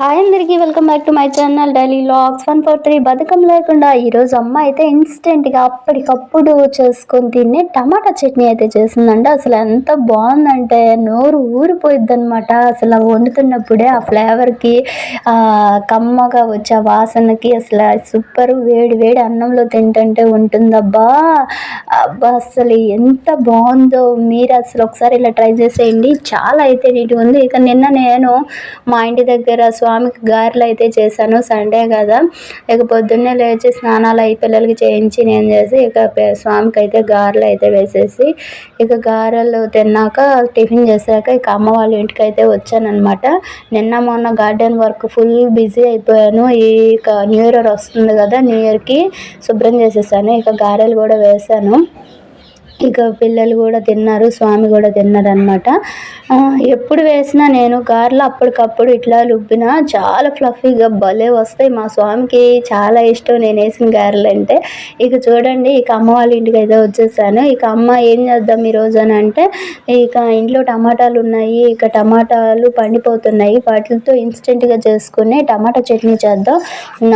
Hi అందరికీ welcome back to my channel daily vlogs one four three బతుకం లేకుండా ఈరోజు అమ్మ అయితే ఇన్స్టెంట్గా అప్పటికప్పుడు చేసుకొని తినే టమాటా చట్నీ అయితే చేసిందంటే అసలు ఎంత బాగుందంటే నోరు ఊరిపోయిద్ది అనమాట అసలు వండుతున్నప్పుడే ఆ ఫ్లేవర్కి కమ్మగా వచ్చే ఆ వాసనకి అసలు సూపర్ వేడి వేడి అన్నంలో తింటుంటే ఉంటుందబ్బా. అబ్బా అసలు ఎంత బాగుందో మీరు అసలు ఒకసారి ఇలా ట్రై చేసేయండి. చాలా అయితే నీట్గా ఉంది. ఇక నిన్న నేను మా ఇంటి దగ్గర స్వామికి గారెలు అయితే చేశాను. సండే కదా. ఇక పొద్దున్నే లేచి స్నానాలు అయి పిల్లలకి చేయించి నేను చేసి ఇక స్వామికి అయితే గారెలు అయితే వేసేసి ఇక గారెలు తిన్నాక టిఫిన్ చేశాక ఇక అమ్మ వాళ్ళ ఇంటికి అయితే వచ్చానమాట నిన్న మొన్న గార్డెన్ వర్క్ ఫుల్ బిజీ అయిపోయాను. ఈ ఇక న్యూ ఇయర్ వస్తుంది కదా న్యూ ఇయర్కి శుభ్రం చేసేసాను. ఇక గారెలు కూడా వేశాను. ఇక పిల్లలు కూడా తిన్నారు స్వామి కూడా తిన్నారు అనమాట ఎప్పుడు వేసినా నేను కారులో అప్పటికప్పుడు ఇట్లా లుబ్బినా చాలా ఫ్లఫీగా భలే వస్తాయి. మా స్వామికి చాలా ఇష్టం నేను వేసిన గారెలు అంటే. ఇక చూడండి ఇక అమ్మ వాళ్ళ ఇంటికి అయితే వచ్చేసాను. ఇక అమ్మ ఏం చేద్దాం ఈరోజు అని అంటే ఇక ఇంట్లో టమాటాలు ఉన్నాయి ఇక టమాటాలు పండిపోతున్నాయి. వాటితో ఇన్స్టెంట్గా చేసుకుని టమాటా చట్నీ చేద్దాం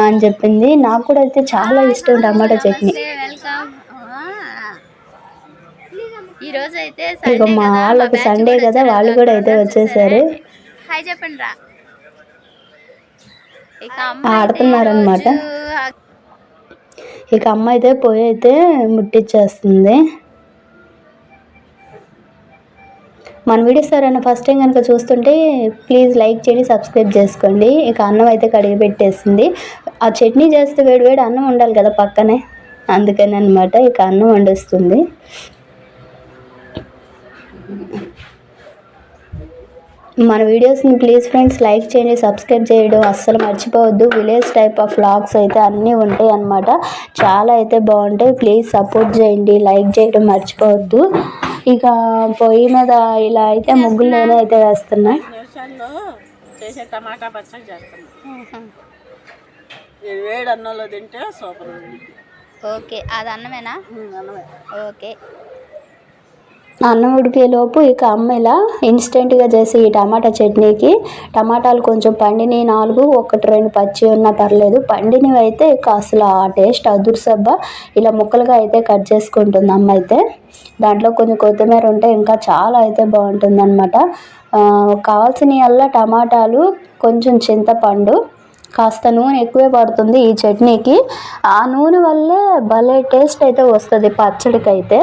అని చెప్పింది. నాకు కూడా అయితే చాలా ఇష్టం టమాటా చట్నీ. వెల్కమ్. అయితే ఇక మా వాళ్ళకి సండే కదా వాళ్ళు కూడా అయితే వచ్చేసారు. హాయ్ చెప్పండి రా. ఇక అమ్మ ఆడుతున్నారన్నమాట. ఇక అమ్మ అయితే పొయ్యి అయితే ముట్టించేస్తుంది మన వీడియోస్ ఎవరైనా ఫస్ట్ టైం కనుక చూస్తుంటే ప్లీజ్ లైక్ చేయండి సబ్స్క్రైబ్ చేసుకోండి. ఇక అన్నం అయితే కడిగి పెట్టేసింది. ఆ చట్నీ చేస్తే వేడి వేడి అన్నం ఉండాలి కదా పక్కనే. అందుకని అనమాట ఇక అన్నం వండిస్తుంది. మన వీడియోస్ని ప్లీజ్ ఫ్రెండ్స్ లైక్ చేయండి సబ్స్క్రైబ్ చేయడం అస్సలు మర్చిపోవద్దు. విలేజ్ టైప్ ఆఫ్ వ్లాగ్స్ అయితే అన్నీ ఉంటాయి అన్నమాట. చాలా అయితే బాగుంటాయి. ప్లీజ్ సపోర్ట్ చేయండి లైక్ చేయడం మర్చిపోవద్దు. ఇక పొయ్యి మీద ఇలా అయితే ముగ్గులు అయితే వేస్తున్నా. నిమిషాల్లో చేసే టమాటా పచ్చడి చేస్తాను ఇది వేడి అన్నంలో తింటే సూపర్ ఉంది ఓకే అది అన్నమేనా? అన్నమే. ఓకే. అన్నం ఉడికేలోపు ఇక అమ్మ ఇలా ఇన్స్టెంట్గా చేసి ఈ టమాటా చట్నీకి టమాటాలు కొంచెం పండిని నాలుగు ఒకటి రెండు పచ్చి ఉన్నా పర్లేదు. పండినవి అయితే ఇక అసలు ఆ టేస్ట్ అదుర్సబ్బా. ఇలా ముక్కలుగా అయితే కట్ చేసుకుంటుంది అమ్మ అయితే. దాంట్లో కొంచెం కొత్తిమీర ఉంటే ఇంకా చాలా అయితే బాగుంటుంది అనమాట కావాల్సిన అల్లా టమాటాలు కొంచెం చింతపండు కాస్త నూనె ఎక్కువే పడుతుంది ఈ చట్నీకి. ఆ నూనె వల్లే భలే టేస్ట్ అయితే వస్తుంది పచ్చడికి అయితే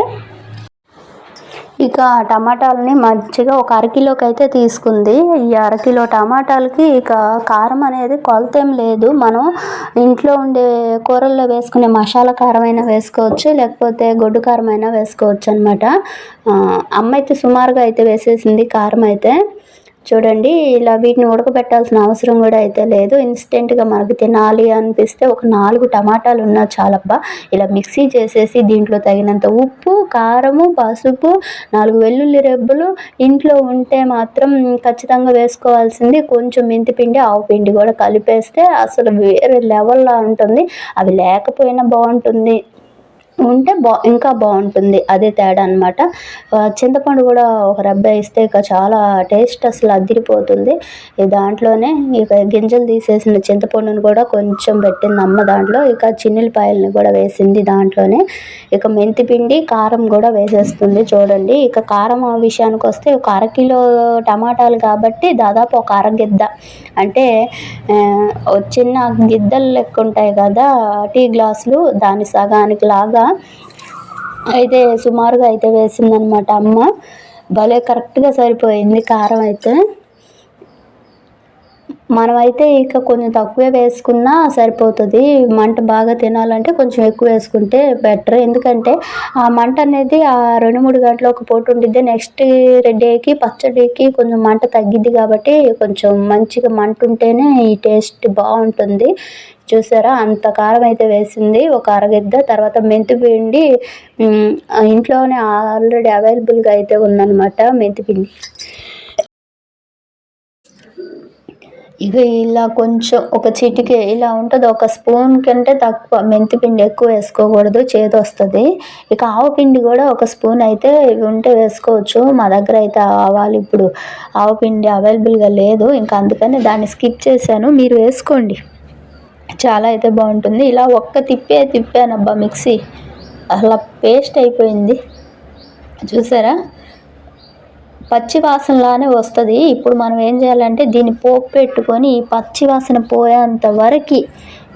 ఇక టమాటాలని మంచిగా ఒక అరకిలోకి అయితే తీసుకుంది. ఈ అరకిలో టమాటాలకి ఇక కారం అనేది కొలత ఏం లేదు. మనం ఇంట్లో ఉండే కూరల్లో వేసుకునే మసాలా కారం అయినా వేసుకోవచ్చు లేకపోతే గొడ్డు కారం అయినా వేసుకోవచ్చు అనమాట అమ్మ అయితే సుమారుగా అయితే వేసేసింది కారం అయితే. చూడండి ఇలా వీటిని ఉడకబెట్టాల్సిన అవసరం కూడా అయితే లేదు. ఇన్స్టెంట్గా మనకు తినాలి అనిపిస్తే ఒక నాలుగు టమాటాలు ఉన్నా చాలబ్బా. ఇలా మిక్సీ చేసేసి దీంట్లో తగినంత ఉప్పు కారము పసుపు నాలుగు వెల్లుల్లి రెబ్బలు ఇంట్లో ఉంటే మాత్రం ఖచ్చితంగా వేసుకోవాల్సింది. కొంచెం మెంతిపిండి ఆవు పిండి కూడా కలిపేస్తే అసలు వేరే లెవెల్లో ఉంటుంది. అవి లేకపోయినా బాగుంటుంది. ఉంటే బా ఇంకా బాగుంటుంది. అదే తేడా అనమాట చింతపండు కూడా ఒక రబ్బ వేస్తే ఇక చాలా టేస్ట్ అసలు అదిరిపోతుంది. దాంట్లోనే ఇక గింజలు తీసేసిన చింతపండును కూడా కొంచెం పెట్టింది అమ్మ దాంట్లో. ఇక చిన్నులపాయలని కూడా వేసింది దాంట్లోనే. ఇక మెంతి పిండి కారం కూడా వేసేస్తుంది చూడండి. ఇక కారం ఆ విషయానికి వస్తే ఒక అరకిలో టమాటాలు కాబట్టి దాదాపు ఒక అరగిద్ద అంటే చిన్న గిద్దలు లెక్క ఉంటాయి కదా టీ గ్లాసులు దాని సగానికి లాగా అయితే సుమారుగా అయితే వేసిందనమాట అమ్మ. భలే కరెక్ట్గా సరిపోయింది కారం అయితే. మనమైతే ఇక కొంచెం తక్కువే వేసుకున్నా సరిపోతుంది. మంట బాగా తినాలంటే కొంచెం ఎక్కువ వేసుకుంటే బెటర్. ఎందుకంటే ఆ మంట అనేది ఆ రెండు మూడు గంటలు ఒక పూట ఉండిద్ది. నెక్స్ట్ డేకి పచ్చడికి కొంచెం మంట తగ్గిద్ది కాబట్టి కొంచెం మంచిగా మంట ఉంటేనే ఈ టేస్ట్ బాగుంటుంది. చూసారా? అంత కారం అయితే వేసింది. ఒక అరగిద్ద తర్వాత మెంతి పిండి ఇంట్లోనే ఆల్రెడీ అవైలబుల్గా అయితే ఉందన్నమాట మెంతి పిండి. ఇక ఇలా కొంచెం ఒక చిటికే ఇలా ఉంటుంది ఒక స్పూన్ కంటే తక్కువ మెంతి పిండి ఎక్కువ వేసుకోకూడదు చేదు వస్తుంది. ఇక ఆవు పిండి కూడా ఒక స్పూన్ అయితే ఉంటే వేసుకోవచ్చు. మా దగ్గర అయితే ఆవాలు ఇప్పుడు ఆవు పిండి అవైలబుల్గా లేదు. ఇంకా అందుకని దాన్ని స్కిప్ చేశాను. మీరు వేసుకోండి. చాలా అయితే బాగుంటుంది. ఇలా ఒక్క తిప్పే తిప్పాను అబ్బా మిక్సీ. అలా పేస్ట్ అయిపోయింది. చూసారా? పచ్చి వాసనలానే వస్తుంది. ఇప్పుడు మనం ఏం చేయాలంటే దీన్ని పోపు పెట్టుకొని ఈ పచ్చి వాసన పోయేంత వరకు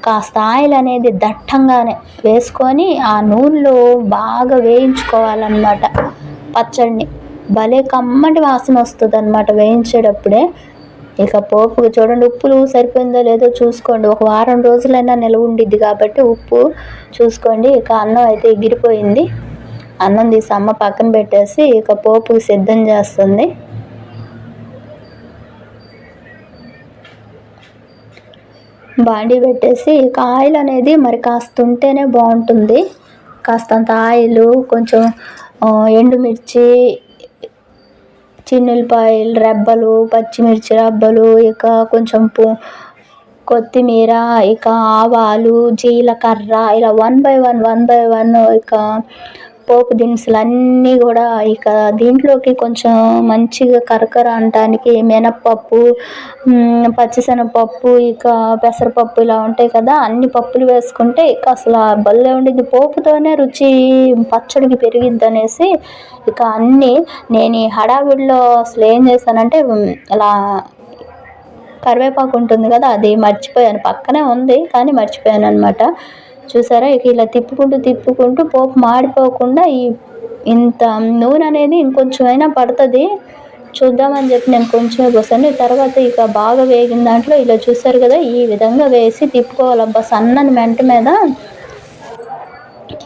కాస్త ఆయిల్ అనేది దట్టంగానే వేసుకొని ఆ నూనెలో బాగా వేయించుకోవాలన్నమాట. పచ్చడిని. భలే కమ్మటి వాసన వస్తుంది అనమాట వేయించేటప్పుడే. ఇక పోపు చూడండి ఉప్పులు సరిపోయిందో లేదో చూసుకోండి. ఒక వారం రోజులైనా నిల్వ ఉండిద్ది కాబట్టి ఉప్పు చూసుకోండి. ఇక అన్నం అయితే ఎగిరిపోయింది. అన్నం తీసి అమ్మ పక్కన పెట్టేసి ఇక పోపు సిద్ధం చేస్తుంది. బాండీ పెట్టేసి ఇక ఆయిల్ అనేది మరి కాస్త ఉంటేనే బాగుంటుంది. కాస్తంత ఆయిల్ కొంచెం ఎండుమిర్చి చిన్నులపాయలు రెబ్బలు పచ్చిమిర్చి రెబ్బలు ఇక కొంచెం కొత్తిమీర ఇక ఆవాలు జీలకర్ర ఇలా one by one one by one ఇక పోపు దినుసులు అన్నీ కూడా ఇక దీంట్లోకి కొంచెం మంచిగా కరకర అనటానికి మినప్పప్పు మ్, పచ్చిశనగపప్పు ఇక పెసరపప్పు ఇలా ఉంటాయి కదా అన్ని పప్పులు వేసుకుంటే ఇక అసలు భలే ఉండింది పోపుతోనే రుచి పచ్చడికి పెరిగిద్ది అనేసి ఇక అన్నీ నేను ఈ హడావిడిలో అసలు ఏం చేశానంటే అలా ఇలా కరివేపాకు ఉంటుంది కదా అది మర్చిపోయాను. పక్కనే ఉంది కానీ మర్చిపోయాను అనమాట చూసారా? ఇక ఇలా తిప్పుకుంటూ తిప్పుకుంటూ పోపు మాడిపోకుండా ఈ ఇంత నూనె అనేది ఇంకొంచెం అయినా పడుతుంది. చూద్దామని చెప్పి నేను కొంచెమే పోసాను. తర్వాత ఇక బాగా వేగిన దాంట్లో ఇలా చూసారు కదా ఈ విధంగా వేసి తిప్పుకోవాలబ్బా సన్నని మెంట మీద.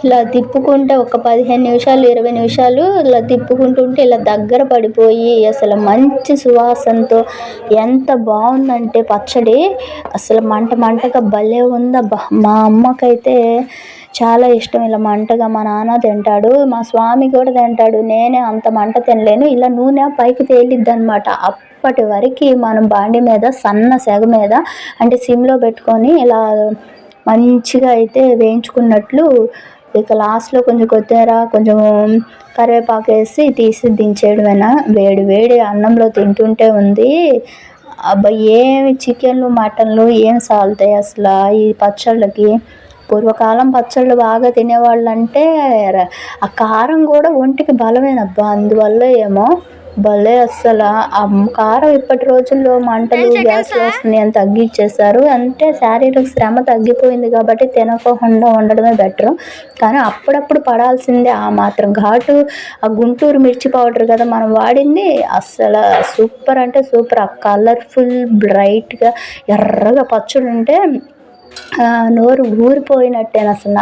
ఇలా తిప్పుకుంటే ఒక పదిహేను నిమిషాలు ఇరవై నిమిషాలు ఇలా తిప్పుకుంటుంటే ఇలా దగ్గర పడిపోయి అసలు మంచి సువాసనతో ఎంత బాగుందంటే పచ్చడి. అసలు మంట మంటగా భలే ఉందబ్బా. మా అమ్మకైతే చాలా ఇష్టం ఇలా మంటగా. మా నాన్న తింటాడు మా స్వామి కూడా తింటాడు. నేనే అంత మంట తినలేను. ఇలా నూనె పైకి తేలిద్ది అనమాట అప్పటి వరకు మనం బాండి మీద సన్న సెగ మీద అంటే సిమ్లో పెట్టుకొని ఇలా మంచిగా అయితే వేయించుకున్నట్లు ఇక లాస్ట్లో కొంచెం కొత్తిమీర కొంచెం కరివేపాకు వేసి తీసి దించేయడమేనా? వేడి వేడి అన్నంలో తింటుంటే ఉంది. అబ్బా ఏమి చికెన్లు మటన్లు ఏం సాగుతాయి అసలు ఈ పచ్చళ్ళకి? పూర్వకాలం పచ్చళ్ళు బాగా తినేవాళ్ళు అంటే ఆ కారం కూడా ఒంటికి బలమేనబ్బా అందువల్ల ఏమో. భలే అస్సలు. ఆ కారం ఇప్పటి రోజుల్లో మంటలు గ్యాస్లు వస్తున్నాయి అని తగ్గించేశారు అంటే శారీరక శ్రమ తగ్గిపోయింది కాబట్టి తినకుండా ఉండడమే బెటర్. కానీ అప్పుడప్పుడు పడాల్సిందే ఆ మాత్రం. ఘాటు ఆ గుంటూరు మిర్చి పౌడర్ కదా మనం వాడింది. అస్సలు సూపర్ అంటే సూపర్. ఆ కలర్ఫుల్ బ్రైట్గా ఎర్రగా పచ్చడి ఉంటే నోరు ఊరిపోయినట్టే అసలు